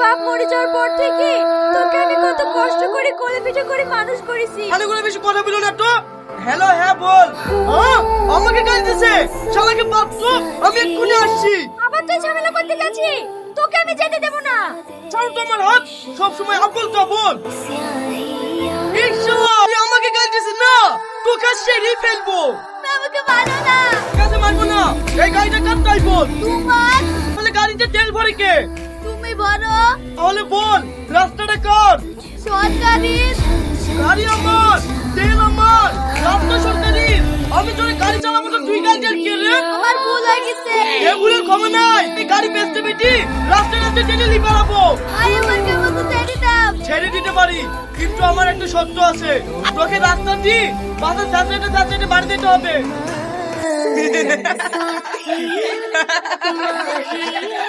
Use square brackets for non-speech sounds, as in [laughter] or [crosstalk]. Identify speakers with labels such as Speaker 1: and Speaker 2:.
Speaker 1: বাপ মরে যাওয়ার পর থেকে তোকে আমি কত কষ্ট করে কোলে পিঠে করে মানুষ করেছি।
Speaker 2: খালি করে বেশি কথা বলো না তো। হ্যালো হ্যাঁ বল। হ্যাঁ আমাকে গাল দিছে শালাকে পাচ্ছো আমি এক্ষুনি আসছি।
Speaker 1: আবার তুই ঝামেলা করতে গেছি তোকে আমি যেতে দেব না।
Speaker 2: ছাড়ো তো আমার হাত। সবসময় আপল তো বল এই শালা, তুই আমাকে গাল দিছিস না। তোকে সেরে ফেলব।
Speaker 1: আমাকে মারো না।
Speaker 2: কাছে মারবো না। এই গাড়িটা কাটতাই বল
Speaker 1: তোমার।
Speaker 2: তাহলে গাড়িতে তেল ভরে কে?
Speaker 1: বড়
Speaker 2: তাহলে বল রাস্তাটা কার?
Speaker 1: সরকারি
Speaker 2: গাড়ি আমার তেল আমার রাস্তা সরকারি আমি তোর গাড়ি চালাবো তো তুই গাড়ি চাল কে রে।
Speaker 1: আমার ভুল হয়ে গেছে।
Speaker 2: এ ভুলের ক্ষমা নাই। এই গাড়ি বেচতে বেটি রাস্তায় রাস্তায় টেনে লি পালাবো
Speaker 1: আই আমার কেমন তো ছেড়ে দাও।
Speaker 2: ছেড়ে দিতে পারি কিন্তু আমার একটা শর্ত আছে। তোকে রাস্তা দি বাসের সাথে সাথে বাড়ি দিতে হবে। [laughs] [laughs]